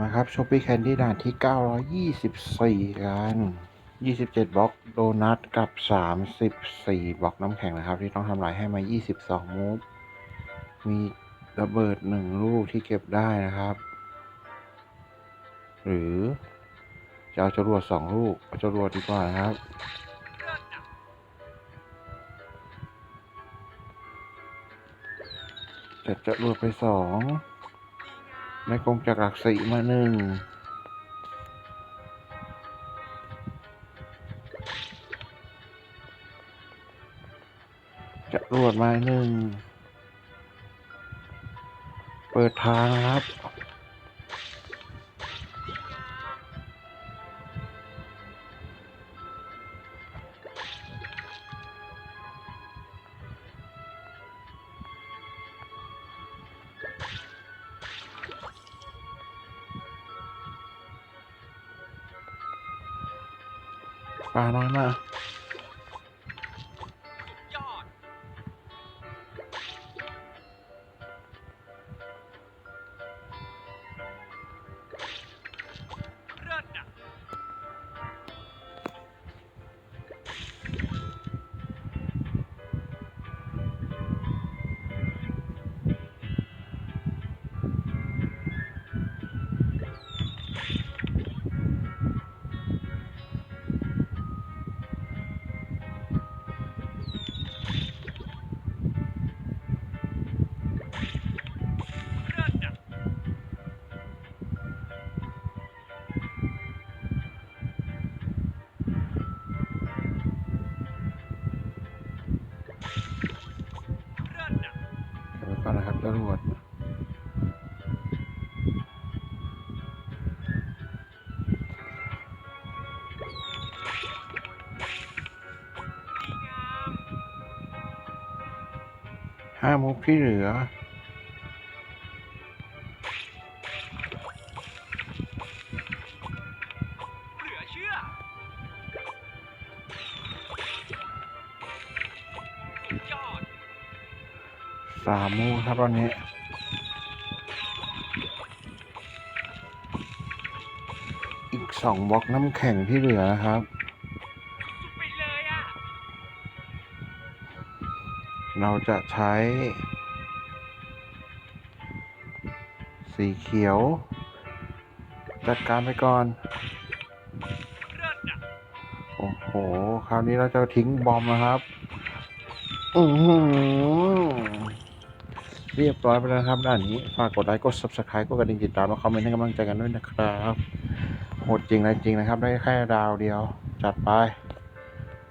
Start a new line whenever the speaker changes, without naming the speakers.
มาครับช้อปปี้แคนดี้ด่านที่ 924 กัน 27 บล็อกโดนัทกับ 34 บล็อกน้ำแข็งนะครับ ที่ต้องทำลายให้มา 22 มูฟมีระเบิด 1 ลูกที่เก็บได้นะครับ หรือจะเอาจรวด 2 ลูก เอาจรวดดีกว่านะครับจะจรวดไป 2 ไม่กงจากหลักสี่มาหนึ่งจะรวดมาหนึ่ง เปิดทางครับ ปลาน้อยมาก
ดี๋
ยวไปก่อนนะครับจรวด
ดีงาม
ห้ามุกที่เหลือ สามมุกครับตอนนี้อีกสองบล็อกน้ำแข็งที่เหลือนะครับ
เเรา
จะใช้ สีเขียว จัดการไปก่อน
อ
โอ้โห คราวนี้เราจะทิ้งบอมนะครับ อือหือ เรียบร้อยไปแล้วครับด้านนี้ฝากกดไลค์กด subscribe กดกระดิ่งติดตามมาคอมเมนต์ให้กำลังใจกันด้วยนะครับโหดจริงนะจริงนะครับ ได้แค่ดาวเดียว จัดไป